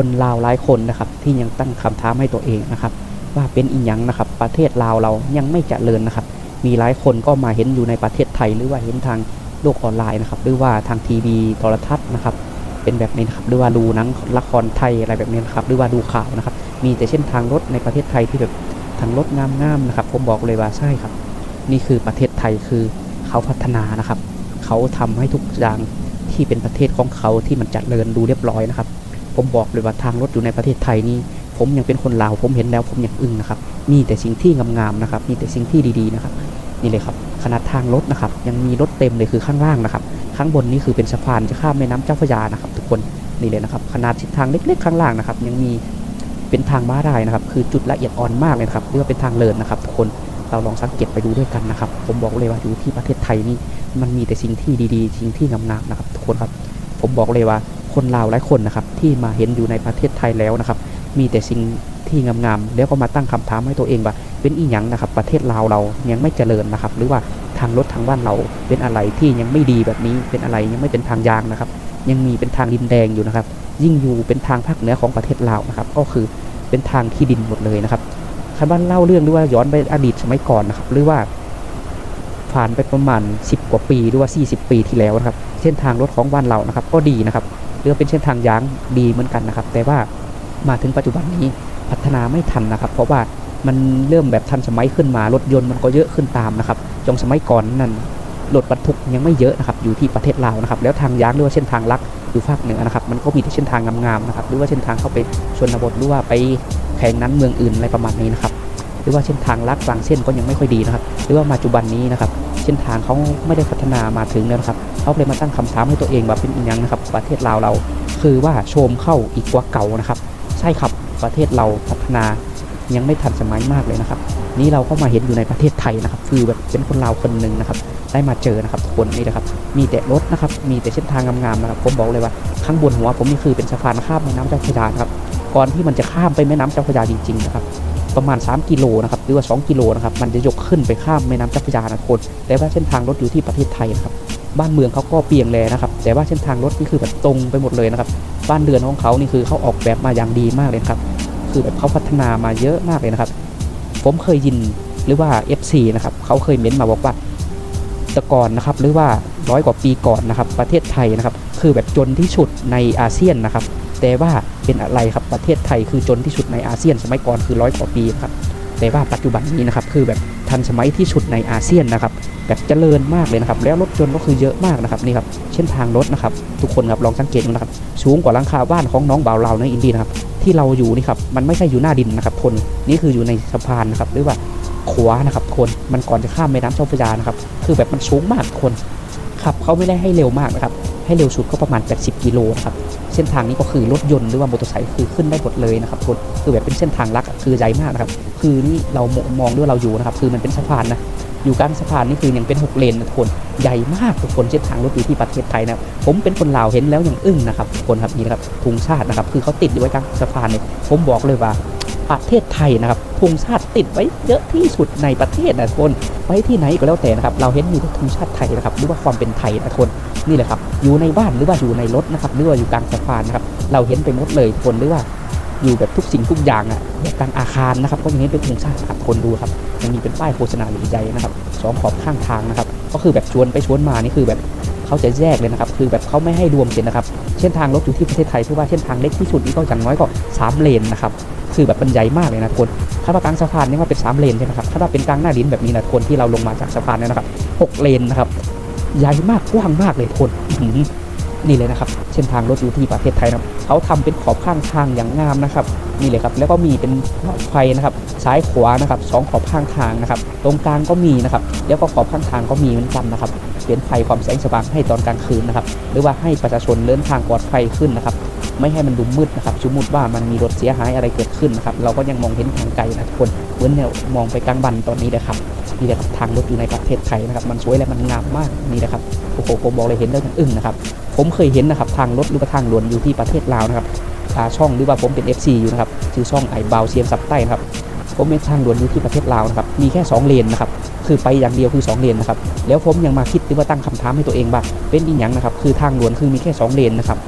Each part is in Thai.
คนลาวหลายคนนะครับ ที่ยังตั้งคำถามให้ตัวเองนะครับ ว่าเป็นอีหยังนะครับ ประเทศลาวเรายังไม่เจริญนะครับ มีหลายคนก็มาเห็นอยู่ในประเทศไทย หรือว่าเห็นทางโลกออนไลน์นะครับ หรือว่าทางทีวีโทรทัศน์นะครับ เป็นแบบนี้นะครับ หรือว่าดูหนังละครไทยอะไรแบบนี้นะครับ หรือว่าดูข่าวนะครับ มีแต่เส้นทางรถในประเทศไทยที่แบบทางรถงามๆนะครับ ผมบอกเลยว่าใช่ครับ นี่คือประเทศไทยคือเขาพัฒนานะครับ เขาทำให้ทุกอย่างที่เป็นประเทศของเขาที่มันเจัดเริญดูเรียบร้อยนะครับ ผมบอกเลยว่าทางรถอยู่ในประเทศไทยนี่ผมยังเป็นคนลาวผมเห็นแล้วผมยังอึ้งนะครับ มีแต่สิ่งที่งามๆนะครับมีแต่สิ่งที่ดีๆนะครับ นี่เลยครับขนาดทางรถนะครับ ยังมีรถเต็มเลยคือข้างล่างนะครับ ข้างบนนี่คือเป็นสะพานจะข้ามแม่น้ำเจ้าพระยานะครับ ทุกคนนี่เลยนะครับ ขนาดทิศทางเล็กๆข้างล่างนะครับ ยังมีเป็นทางม้าลายนะครับ คือจุดละเอียดอ่อนมากเลยครับเรียกว่าเป็นทางเลินนะครับ ทุกคนเราลองสังเกตไปดูด้วยกันนะครับ ผมบอกเลยว่าอยู่ที่ประเทศไทยนี่มันมีแต่สิ่งที่ดีๆ สิ่งที่งามๆนะครับ ทุกคนครับ ผมบอกเลยว่า คนลาวหลายคนนะครับที่มาเห็นอยู่ในประเทศไทยแล้วนะครับ มีแต่สิ่งที่งามๆแล้วก็มาตั้งคำถามให้ตัวเองว่า เป็นอีหยังนะครับ ประเทศลาวเรายังไม่เจริญนะครับ หรือว่าทางรถทางบ้านเราเป็นอะไรที่ยังไม่ดีแบบนี้เป็นอะไรยังไม่เป็นทางยางนะครับ ยังมีเป็นทางดินแดงอยู่นะครับ ยิ่งอยู่เป็นทางภาคเหนือของประเทศลาวนะครับ ก็คือเป็นทางที่ดินหมดเลยนะครับคันบ้านเล่าเรื่องหรือว่าย้อนไปอดีตสมัยก่อนนะครับ หรือว่า ผ่านไปประมาณ 10 กว่าปีหรือว่า 40 ปีที่แล้วนะครับ เส้นทางรถของบ้านเรานะครับ ก็ดีนะครับเรือเป็นเส้นทางยางดีเหมือนกันนะครับ แต่ว่ามาถึงปัจจุบันนี้พัฒนาไม่ทันนะครับ เพราะว่ามันเริ่มแบบทันสมัยขึ้นมารถยนต์มันก็เยอะขึ้นตามนะครับจงสมัยก่อนนั้นรถบรรทุกยังไม่เยอะนะครับอยู่ที่ประเทศลาวนะครับ แล้วทางยางหรือว่าเส้นทางลักอยู่ภาคเหนือนะครับ มันก็มีแต่เส้นทางงามๆนะครับ หรือว่าเส้นทางเข้าไปชนบทหรือว่าไปแข่งนั้นเมืองอื่นอะไรประมาณนี้นะครับ หรือว่าเส้นทางลักบางเส้นก็ยังไม่ค่อยดีนะครับ หรือว่าปัจจุบันนี้นะครับเส้นทางเขาไม่ได้พัฒนามาถึงนะครับเขาเลยมาตั้งคำถามให้ตัวเองว่าเป็นอีกอย่างนะครับ ประเทศลาวเรา คือว่าโชมเข้าอีกกว่าเก่านะครับ ใช่ครับประเทศเราพัฒนายังไม่ทันสมัยมากเลยนะครับ นี่เราก็มาเห็นอยู่ในประเทศไทยนะครับ คือแบบเป็นคนลาวคนหนึ่งนะครับ ได้มาเจอนะครับคนนี่นะครับ มีแต่รถนะครับ มีแต่เส้นทางงามๆนะครับ ผมบอกเลยว่าข้างบนหัวผมนี่คือเป็นสะพานข้ามแม่น้ำเจ้าพระยาครับ ก่อนที่มันจะข้ามไปแม่น้ำเจ้าพระยาจริงๆนะครับ ประมาณ 3 กิโลนะครับหรือว่า 2 กิโลนะครับมันจะยกขึ้นไปข้ามแม่น้ำเจ้าพระยานะคนแต่ว่าเส้นทางรถอยู่ที่ประเทศไทยนะครับบ้านเมืองเขาก็เปียนแลนะครับแต่ว่าเส้นทางรถนี่คือแบบตรงไปหมดเลยนะครับบ้านเรือนของเขานี่คือเขาออกแบบมาอย่างดีมากเลยครับคือแบบเขาพัฒนามาเยอะมากเลยนะครับ ผมเคยยินหรือว่า FC นะครับเขาเคยเม้นมาบอกว่าแต่ก่อนนะครับหรือว่าร้อยกว่าปีก่อนนะครับ ประเทศไทยนะครับ คือแบบจนที่สุดในอาเซียนนะครับ แต่ว่าเป็นอะไรครับประเทศไทยคือจนที่สุดในอาเซียน สมัยก่อนคือร้อยกว่าปีครับแต่ว่าปัจจุบันนี้นะครับคือแบบทันสมัยที่สุดในอาเซียนนะครับแบบเจริญมากเลยนะครับ แล้วรถยนต์ก็คือเยอะมากนะครับนี่ครับเส้นทางรถนะครับ ทุกคนครับลองสังเกตดูนะครับสูงกว่าหลังคาบ้านของน้องบ่าวเราในอินเดียนะครับที่เราอยู่นี่ครับมันไม่ใช่อยู่หน้าดินนะครับคนนี่คืออยู่ในสะพานนะครับหรือว่าขวานะครับคนมันก่อนจะข้ามแม่น้ำเจ้าพระยานะครับคือแบบมันสูงมากคนขับเขาไม่ได้ให้เร็วมากนะครับให้เร็วสุดก็ประมาณ 80 กิโลนะครับ ส้นทางนี้ก็คือรถยนต์หรือว่ามอเตอร์ไซค์คือขึ้นได้หมดเลยนะครับคนคือแบบเป็นเส้นทางลักคือใหญ่มากนะครับคือนี่เรามองด้วยเราอยู่นะครับคือมันเป็นสะพานนะอยู่กลางสะพานนี่คือยังเป็นหกเลนนะทุกคนใหญ่มากทุกคนเส้นทางรถอยู่ที่ประเทศไทยนะผมเป็นคนลาวเห็นแล้วยังอึ้งนะครับทุกคนครับนี่นะครับธงชาตินะครับคือเขาติดอยู่ไว้กลางสะพานเนี่ยผมบอกเลยว่า ประเทศไทยนะครับธงชาติติดไว้เยอะที่สุดในประเทศนะทุกคนไว้ที่ไหนก็แล้วแต่นะครับ เราเห็นอยู่ที่ธงชาติไทยนะครับหรือว่าความเป็นไทยนะทุกคนนี่แหละครับ อยู่ในบ้านหรือว่าอยู่ในรถนะครับหรือว่าอยู่กลางสะพานนะครับ เราเห็นไปหมดเลยคนหรือว่าอยู่แบบทุกสิ่งทุกอย่างอะแบบกลางอาคารนะครับก็ยังเห็นเป็นธงชาติครับคนดูครับยังมีเป็นป้ายโฆษณาใหญ่ๆนะครับสองขอบข้างทางนะครับ ก็คือแบบชวนไปชวนมานี่คือแบบเขาจะแยกเลยนะครับ คือแบบเขาไม่ให้รวมเส้นนะครับเส้นทางรถอยู่ที่ประเทศไทยที่ว่าเส้นทางเล็กที่สุดนี่ก็อย่างน้อยก็สามเลนนะครับ คือแบบมันใหญ่มากเลยนะคนถ้าว่ากลางสะพานนี่ว่าเป็นสามเลนใช่ไหมครับถ้าว่าเป็นกลางหน้าดินแบบนี้นะคนที่เราลงมาจากสะพานเนี่ยนะครับหกเลนนะครับใหญ่มากกว้างมากเลยคนนี่เลยนะครับ เส้นทางรถอยู่ที่ประเทศไทยนะเขาทำเป็นขอบข้างทางอย่างงามนะครับนี่เลยครับ แล้วก็มีเป็นหลอดไฟนะครับ ซ้ายขวานะครับสองขอบข้างทางนะครับ ตรงกลางก็มีนะครับ แล้วก็ขอบข้างทางก็มีเหมือนกันนะครับ เป็นไฟความแสงสว่างให้ตอนกลางคืนนะครับ หรือว่าให้ประชาชนเดินทางปลอดภัยขึ้นนะครับ ไม่ให้มันดูมืดนะครับสมมติว่ามันมีรถเสียหายอะไรเกิดขึ้นนะครับเราก็ยังมองเห็นทางไกลนะทุกคนเหมือนเนี่ยมองไปกลางบันตอนนี้นะครับนี่แหละครับทางรถอยู่ในประเทศไทยนะครับมันสวยและมันงามมากนี่นะครับโอ้โหผมบอกเลยเห็นแล้วยังอึ้งนะครับผมเคยเห็นนะครับทางรถหรือว่าทางด่วนอยู่ที่ประเทศลาวนะครับอ่าช่องหรือว่าผมเป็น FC อยู่นะครับชื่อช่องไอเบาเซียมสับใต้นะครับผมเป็นทางด่วนอยู่ที่ประเทศลาวนะครับมีแค่ 2 เลนนะครับคือไปอย่างเดียวคือ 2 เลนนะครับแล้วผมยังมาคิดหรือว่าตั้งคำถามให้ตัวเองว่าเป็นอีหยังนะครับคือทางด่วนคือมีแค่ 2 เลนนะครับ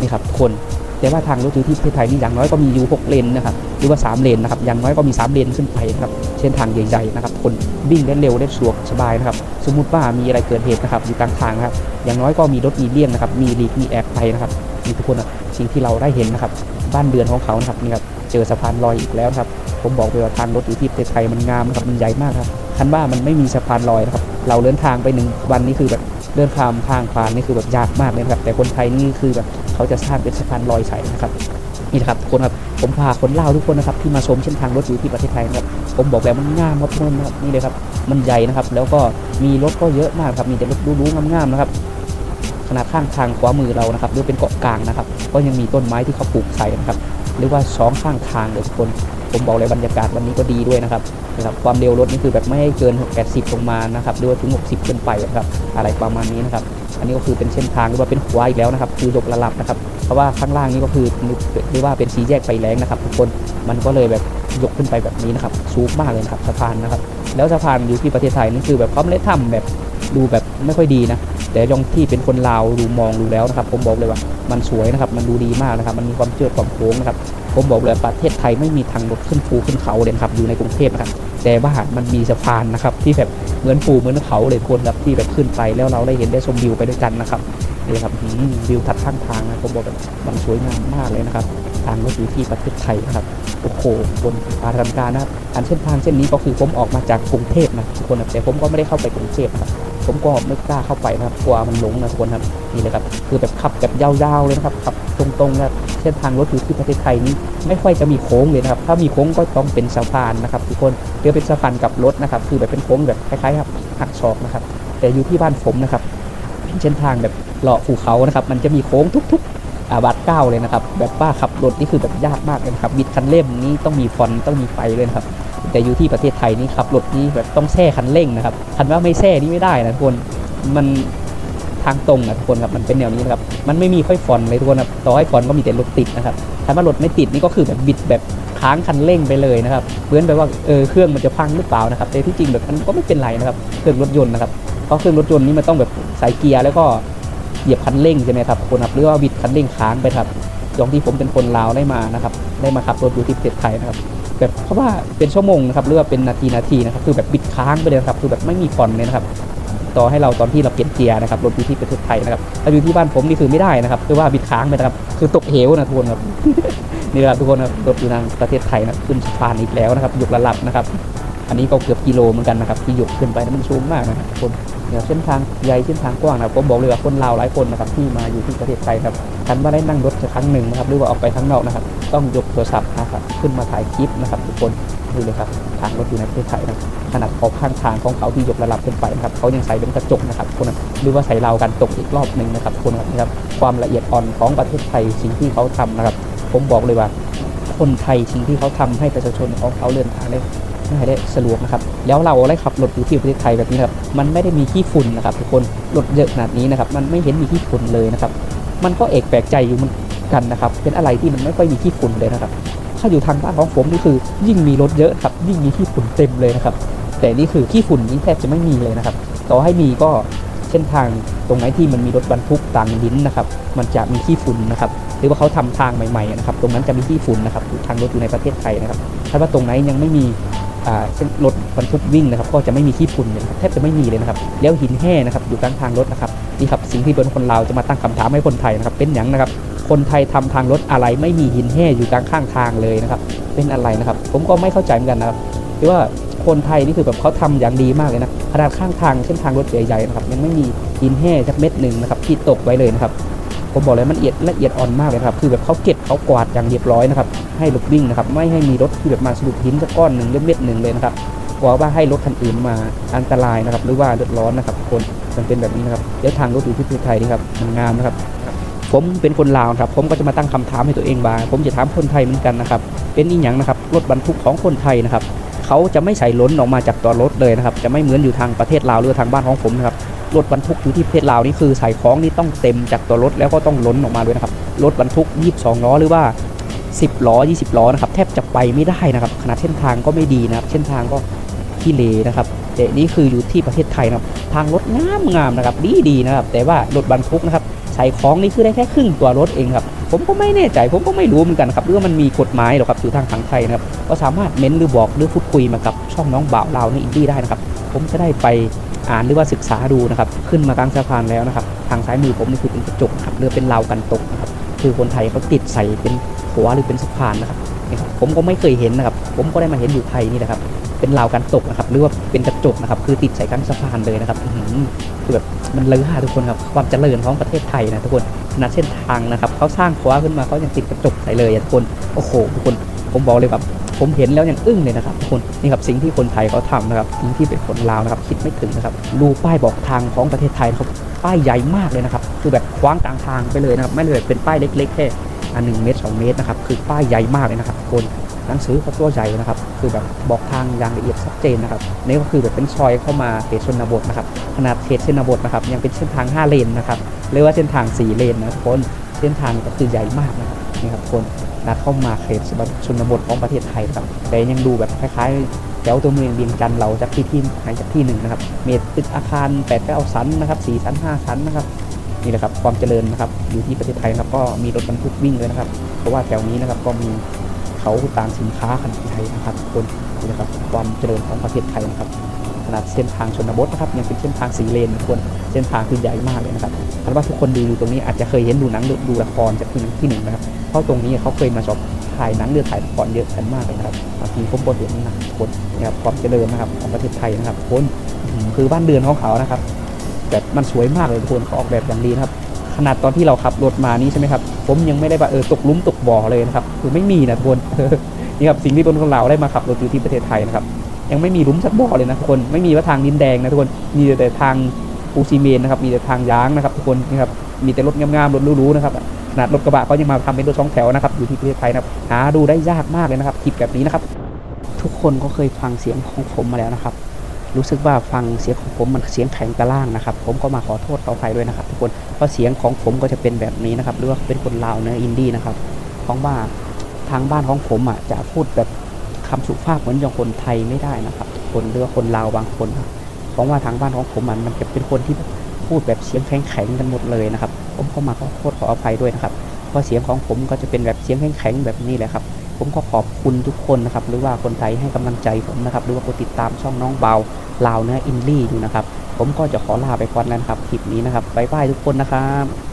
นี่ครับคน แต่ว่าทางรถอยู่ที่ประเทศไทยนี่อย่างน้อยก็มีอยู่ 6 เลนนะครับหรือว่า 3 เลนนะครับอย่างน้อยก็มี 3 เลนขึ้นไปนะครับเส้นทางใหญ่ๆนะครับคนวิ่งได้เร็วได้สะดวกสบายนะครับสมมุติว่ามีอะไรเกิดเหตุนะครับอยู่กลางทางนะครับอย่างน้อยก็มีรถมีเลี่ยงนะครับมีลีกมีแอบไปนะครับนี่ทุกคนนะสิ่งที่เราได้เห็นนะครับบ้านเรือนของเขานะครับนี่ครับเจอสะพานลอยอีกแล้วครับผมบอกเลยว่าทางรถอยู่ที่ประเทศไทยมันงามนะครับมันใหญ่มากครับคันว่ามันไม่มีสะพานลอยนะครับเราเดินทางไปหนึ่งวันนี่คือแบบเดินข้ามทางผ่านนี่คือแบบยากมากเลยครับแต่คนไทยนี่คือแบบ เขาจะสร้างเป็นสะพานลอยใส่นะครับนี่นะครับทุกคนครับผมพาคนเล่าทุกคนนะครับที่มาชมเส้นทางรถอยู่ที่ประเทศไทยนะครับผมบอกแล้วมันงามครับทุกคนนะครับนี่เลยครับมันใหญ่นะครับ แล้วก็มีรถก็เยอะมากครับมีแต่รถดูๆงามๆนะครับขนาดข้างทางขวามือเรานะครับหรือเป็นเกาะกลางนะครับ ก็ยังมีต้นไม้ที่เขาปลูกใส่นะครับ หรือว่าสองข้างทางเลยทุกคนผมบอกเลยบรรยากาศวันนี้ก็ดีด้วยนะครับนะครับ ความเร็วรถนี่คือแบบไม่ให้เกิน 80 ลงมานะครับหรือว่าถึง 60 ขึ้นไปนะครับ อะไรประมาณนี้นะครับ อันนี้ก็คือเป็นเส้นทางหรือว่าเป็นหัวอีกแล้วนะครับ คือยกระลับนะครับ เพราะว่าข้างล่างนี่ก็คือหรือว่าเป็นสีแยกไฟแรงนะครับทุกคนมันก็เลยแบบยกขึ้นไปแบบนี้นะครับสูงมากเลยครับสะพานนะครับ แล้วสะพานอยู่ที่ประเทศไทยนี่คือแบบเขาไม่ได้ทำแบบดูแบบไม่ค่อยดีนะแต่ยองที่เป็นคนลาวดูมองดูแล้วนะครับ ผมบอกเลยว่ามันสวยนะครับ มันดูดีมากนะครับ มันมีความเชื่อความโค้งนะครับ ผมบอกเลยประเทศไทยไม่มีทางรถขึ้นภูขึ้นเขาเลยครับอยู่ในกรุงเทพนะครับแต่ว่ามันมีสะพานนะครับที่แบบเหมือนภูเหมือนเขาเลยคนครับที่แบบขึ้นไปแล้วเราได้เห็นได้ชมวิวไปด้วยกันนะครับนี่ครับวิวทัดข้างทางนะผมบอกแบบมันสวยงามมากเลยนะครับทางรถอยู่ที่ประเทศไทยนะครับโอ้โหบนอาทำการนะครับอันเส้นทางเส้นนี้ก็คือผมออกมาจากกรุงเทพนะทุกคนแต่ผมก็ไม่ได้เข้าไปกรุงเทพครับ ผมก็ไม่กล้าเข้าไปนะครับกลัวมันหลงนะทุกคนครับนี่เลยครับคือแบบขับแบบยาวๆเลยนะครับขับตรงๆนะครับเส้นทางรถอยู่ที่ประเทศไทยนี้ไม่ค่อยจะมีโค้งเลยนะครับถ้ามีโค้งก็ต้องเป็นสะพานนะครับทุกคนเรือเป็นสะพานกับรถนะครับ คือแบบเป็นโค้งแบบคล้ายๆครับหักศอกนะครับ แต่อยู่ที่บ้านผมนะครับเส้นทางแบบเลาะภูเขานะครับ มันจะมีโค้งทุกๆอาบัตเก้าเลยนะครับ แบบป้าขับรถนี่คือแบบยากมากเลยครับบิดคันเร่งนี้ต้องมีฟอนต้องมีไฟเลยครับ แต่อยู่ที่ประเทศไทยนี่ขับรถนี่แบบต้องแช่คันเร่งนะครับคันว่าไม่แช่นี่ไม่ได้นะทุกคนมันทางตรงนะทุกคนครับมันเป็นแนวนี้นะครับมันไม่มีค่อยฟอนเลยทุกคนครับต่อให้ฟอนก็มีแต่รถติดนะครับคันว่ารถไม่ติดนี่ก็คือแบบบิดแบบค้างคันเร่งไปเลยนะครับเหมือนแบบว่าเออเครื่องมันจะพังหรือเปล่านะครับแต่ที่จริงแบบมันก็ไม่เป็นไรนะครับเครื่องรถยนต์นะครับเพราะเครื่องรถยนต์นี่มันต้องแบบใส่เกียร์แล้วก็เหยียบคันเร่งใช่ไหมครับทุกคนครับหรือว่าบิดคันเร่งค้างไปครับอย่างที่ผมเป็นคนลาวได้มานะครับได้มาขับรถอยู่ที่ประเทศไทยนะครับ แบบเพราะว่าเป็นชั่วโมงนะครับหรือว่าเป็นนาทีนาทีนะครับคือแบบบิดค้างไปเลยนะครับคือแบบไม่มีฟอนต์เลยนะครับต่อให้เราตอนที่เราเปลี่ยนเกียร์นะครับรถอยู่ที่ประเทศไทยนะครับถ้าอยู่ที่บ้านผมนี่คือไม่ได้นะครับคือว่าบิดค้างไปนะครับคือตกเหวนะทุกคนครับนี่แหละทุกคนครับรถอยู่ทางประเทศไทยนะขึ้นสะพานอีกแล้วนะครับยกระลับนะครับ อันนี้ก็เกือบกิโลเหมือนกันนะครับที่ยกขึ้นไปนะมันสูงมากนะครับทุกคน เดี๋ยวเส้นทางใหญ่เส้นทางกว้างนะผมบอกเลยว่าคนลาวหลายคนนะครับที่มาอยู่ที่ประเทศไทยครับคันว่าได้นั่งรถสักครั้งหนึ่งนะครับหรือว่าออกไปข้างนอกนะครับ ต้องยกโทรศัพท์นะครับขึ้นมาถ่ายคลิปนะครับทุกคนดูเลยครับทางรถอยู่ในประเทศไทยนะขนาดเขาข้างทางของเขาที่ยกระดับขึ้นไปนะครับเขายังใส่เป็นกระจกนะครับคนหรือว่าใส่ราวกันตกอีกรอบหนึ่งนะครับทุกคนนะครับความละเอียดอ่อนของประเทศไทยสิ่งที่เขาทำนะครับ ผมบอกเลยว่าคนไทยสิ่งที่เขาทำให้ประชาชนของเขาเดินทางได้ ง่ายได้สะดวกนะครับ แล้วเราได้ขับรถอยู่ที่ประเทศไทยแบบนี้ครับ มันไม่ได้มีขี้ฝุ่นนะครับทุกคนรถเยอะขนาดนี้นะครับ มันไม่เห็นมีขี้ฝุ่นเลยนะครับ มันก็เอกแปลกใจอยู่เหมือนกันนะครับ เป็นอะไรที่มันไม่ค่อยมีขี้ฝุ่นเลยนะครับ ถ้าอยู่ทางบ้านของผมนี่คือ ยิ่งมีรถเยอะครับ ยิ่งมีขี้ฝุ่นเต็มเลยนะครับ แต่นี่คือขี้ฝุ่นนี่แทบจะไม่มีเลยนะครับ ต่อให้มีก็เส้นทางตรงไหนที่มันมีรถบรรทุกต่างดินนะครับ มันจะมีขี้ฝุ่นนะครับ หรือว่าเขาทำทางใหม่ๆนะครับ ตรงนั้นจะมีขี้ฝุ่นนะครับ ทางรถอยู่ในประเทศไทยนะครับ ถ้าว่าตรงไหนยังไม่มี เส้นรถบรรทุกวิ่งนะครับก็จะไม่มีขี้ฝุ่นเลยนะครับแทบจะไม่มีเลยนะครับแล้วหินแห่นะครับอยู่กลางทางรถนะครับนี่ครับสิ่งที่เป็นคนลาวจะมาตั้งคำถามให้คนไทยนะครับเป็นอย่างนะครับคนไทยทำทางรถอะไรไม่มีหินแห่อยู่กลางข้างทางเลยนะครับเป็นอะไรนะครับ ผมก็ไม่เข้าใจเหมือนกันนะครับหรือว่าคนไทยนี่คือแบบเขาทำอย่างดีมากเลยนะขนาดข้างทางเส้นทางรถใหญ่ๆนะครับยังไม่มีหินแห่สักเม็ดหนึ่งนะครับที่ตกไว้เลยนะครับ ผมบอกเลยมันละเอียดละเอียดอ่อนมากเลยครับ คือแบบเขาเก็บเขากวาดอย่างเรียบร้อยนะครับ ให้รถวิ่งนะครับ ไม่ให้มีรถที่แบบมาสะดุดหินสักก้อนหนึ่งหรือเม็ดหนึ่งเลยนะครับกลัวว่าให้รถคันอื่นมาอันตรายนะครับ หรือว่าเดือดร้อนนะครับคนมันเป็นแบบนี้นะครับเดี๋ยวทางรถอยู่ที่ประเทศไทยนี่ครับมันงามนะครับ ผมเป็นคนลาวครับ ผมก็จะมาตั้งคำถามให้ตัวเองบ้างผมจะถามคนไทยเหมือนกันนะครับ เป็นอีหยังนะครับ รถบรรทุกของคนไทยนะครับเขาจะไม่ใส่ล้นออกมาจากตัวรถเลยนะครับ จะไม่เหมือนอยู่ทางประเทศลาวหรือทางบ้านของผมนะครับ รถบรรทุกอยู่ที่ประเทศลาวนี่คือใส่ของนี่ต้องเต็มจากตัวรถแล้วก็ต้องล้นออกมาด้วยนะครับรถบรรทุก 22 ล้อหรือว่า 10 ล้อ 20 ล้อนะครับแทบจะไปไม่ได้นะครับขนาดเส้นทางก็ไม่ดีนะครับเส้นทางก็ขี้เลนะครับแต่นี่คืออยู่ที่ประเทศไทยนะครับทางรถงามงามๆนะครับดีดีนะครับแต่ว่ารถบรรทุกนะครับใส่ของนี่คือได้แค่ครึ่งตัวรถเองครับผมก็ไม่แน่ใจผมก็ไม่รู้เหมือนกันครับหรือว่ามันมีกฎหมายหรอครับอยู่ทางทางไทยนะครับก็สามารถเม้นหรือบอกหรือพูดคุยมากับช่องน้องบ่าวลาวในอินดี้ได้นะครับผมจะได้ไป อ่านหรือว่าศึกษาดูนะครับ ขึ้นมากลางสะพานแล้วนะครับ ทางซ้ายมือผมนี่คือเป็นกระจกครับเรือเป็นราวกันตกนะครับ คือคนไทยเขาติดใส่เป็นหัวหรือเป็นสะพานนะครับนะครับผมก็ไม่เคยเห็นนะครับ ผมก็ได้มาเห็นอยู่ไทยนี่แหละครับ เป็นราวกันตกนะครับ หรือว่าเป็นกระจกนะครับ คือติดใส่กลางสะพานเลยนะครับคือแบบมันเลือะทุกคนครับ ความเจริญของประเทศไทยนะทุกคนขนาดเส้นทางนะครับเขาสร้างขวาขึ้นมาเขายังติดกระจกใส่เลยทุกคน โอ้โห ทุกคน ผมบอกเลยแบบ ผมเห็นแล้วยังอึ้งเลยนะครับคนนี่ครับสิ่งที่คนไทยเขาทำนะครับสิ่งที่เป็นคนลาวนะครับคิดไม่ถึงนะครับดูป้ายบอกทางของประเทศไทยนะครับป้ายใหญ่มากเลยนะครับคือแบบคว้างกลางทางไปเลยนะครับไม่ได้แบบเป็นป้ายเล็กๆแค่อันหนึ่งเมตรสองเมตรนะครับคือป้ายใหญ่มากเลยนะครับคนหนังสือเขาตัวใหญ่นะครับคือแบบบอกทางอย่างละเอียดชัดเจนนะครับนี่ก็คือแบบเป็นซอยเข้ามาเขตชนบทนะครับขนาดเขตชนบทนะครับยังเป็นเส้นทาง 5 เลนนะครับหรือว่าเส้นทาง 4 เลนนะคนเส้นทางก็คือใหญ่มากนะครับนี่ครับคน นัดเข้ามาเขตชนบทของประเทศไทยครับ แต่ยังดูแบบคล้ายๆแถวตัวเมืองเวียงจันเราจากที่ที่ไหนจากที่หนึ่งนะครับ เมตรตึกอาคาร8ปดเก้าชั้นนะครับสี่ชั้น5ชั้นนะครับนี่แหละครับความเจริญนะครับอยู่ที่ประเทศไทยนะครับก็มีรถบรรทุกวิ่งเลยนะครับ เพราะว่าแถวนี้นะครับก็มีเขาตามสินค้าขนาดใหญ่นะครับคนนี่นะครับความเจริญของประเทศไทยนะครับขนาดเส้นทางชนบทนะครับยังเป็นเส้นทางสีเลนทุกคนเส้นทางคือใหญ่มากเลยนะครับคาดว่าทุกคนดูอยู่ตรงนี้อาจจะเคยเห็นดูหนังดูดูละครจากที่หนึ่งที่หนึ่งนะครับ ราะตรงนี้เขาเคยมาสอบถ่ายหนังเรือถ่ายละครเยอะกันมากเลยนะครับบางทีผมก็เห็นนะคนนะครับความเจริญนะครับของประเทศไทยนะครับทุกคนคือบ้านเรือนของเขานะครับแบบมันสวยมากเลยทุกคนเขาออกแบบอย่างดีนะครับ ขนาดตอนที่เราขับรถมานี้ใช่ไหมครับ ผมยังไม่ได้ว่าเออตกลุมตกบ่อเลยนะครับ คือไม่มีนะทุกคนนี่ครับสิ่งที่บนของเราได้มาขับรถอยู่ที่ประเทศไทยนะครับ ยังไม่มีลุมสักบ่อเลยนะทุกคนไม่มีว่าทางดินแดงนะทุกคนมีแต่ทางปูซีเมนต์นะครับมีแต่ทางยางนะครับทุกคนนี่ครับมีแต่รถงามๆรถรู้ๆนะครับ นาดรถกระบะเขายังมาทำเป็นรถสองแถวนะครับอยู่ที่ประเทศไทยนะครับหาดูได้ยากมากเลยนะครับคลิปแบบนี้นะครับ ทุกคนก็เคยฟังเสียงของผมมาแล้วนะครับ รู้สึกว่าฟังเสียงของผมมันเสียงแข็งกระล่างนะครับ ผมก็มาขอโทษขออภัยด้วยนะครับ ทุกคนเพราะเสียงของผมก็จะเป็นแบบนี้นะครับหรือว่าเป็นคนลาวเนื้ออินดี้นะครับของว่าทางบ้านของผมอะจะพูดแบบคำสุภาพเหมือนอย่างคนไทยไม่ได้นะครับ คนหรือว่าคนลาวบางคนเพราะว่าทางบ้านของผมมันมันจะเป็นคนที่ พูดแบบเสียงแข็งๆกันหมดเลยนะครับ ผมก็มาขอโทษขออภัยด้วยนะครับเพราะเสียงของผมก็จะเป็นแบบเสียงแข็งๆแบบนี้แหละครับ ผมก็ขอบคุณทุกคนนะครับ หรือว่าคนไทยให้กำลังใจผมนะครับ หรือว่าคนติดตามช่องน้องเบาลาวเนื้ออินลี่อยู่นะครับ ผมก็จะขอลาไปก่อนแล้วนะครับคลิปนี้นะครับบ๊ายบายทุกคนนะครับ